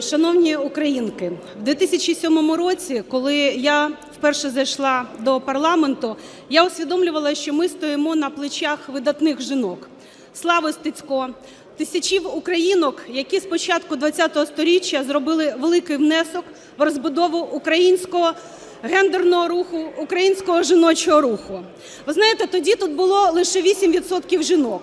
Шановні українки, в 2007 році, коли я вперше зайшла до парламенту, я усвідомлювала, що ми стоїмо на плечах видатних жінок. Слави Стецько, тисячів українок, які з початку ХХ століття зробили великий внесок в розбудову українського гендерного руху, українського жіночого руху. Ви знаєте, тоді тут було лише 8% жінок.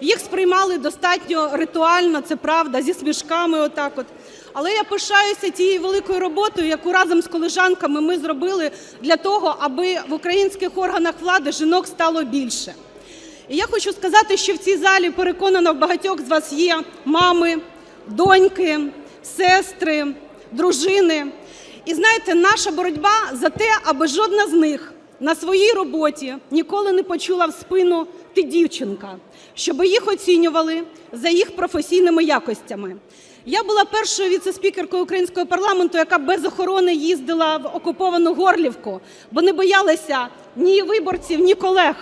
Їх сприймали достатньо ритуально, це правда, зі смішками отак от. Але я пишаюся тією великою роботою, яку разом з колежанками ми зробили для того, аби в українських органах влади жінок стало більше. І я хочу сказати, що в цій залі переконана в багатьох з вас є мами, доньки, сестри, дружини. І знаєте, наша боротьба за те, аби жодна з них на своїй роботі ніколи не почула в спину ти дівчинка, щоб їх оцінювали за їх професійними якостями. Я була першою віце-спікеркою українського парламенту, яка без охорони їздила в окуповану Горлівку, бо не боялася ні виборців, ні колег.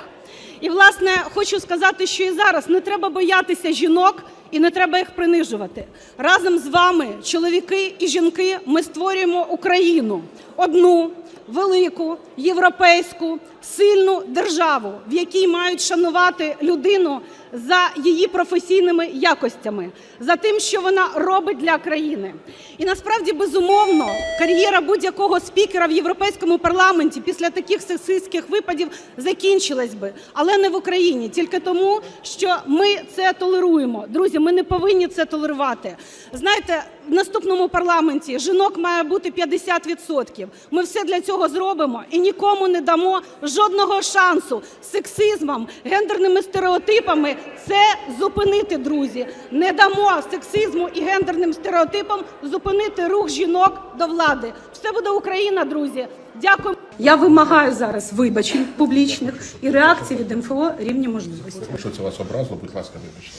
І, власне, хочу сказати, що і зараз не треба боятися жінок і не треба їх принижувати. Разом з вами, чоловіки і жінки, ми створюємо Україну одну велику європейську сильну державу, в якій мають шанувати людину за її професійними якостями, за тим, що вона робить для країни. І насправді, безумовно, кар'єра будь-якого спікера в європейському парламенті після таких сексистських випадів закінчилась би, але не в Україні, тільки тому, що ми це толеруємо. Друзі, ми не повинні це толерувати. Знаєте, в наступному парламенті жінок має бути 50%. Ми все для цього зробимо і нікому не дамо жодного шансу сексизмом, гендерними стереотипами це зупинити, друзі. Не дамо сексизму і гендерним стереотипам зупинити рух жінок до влади. Все буде Україна, друзі. Дякую. Я вимагаю зараз вибачень публічних і реакції від МФО рівні можливості. Якщо це вас образило, будь ласка, вибачте.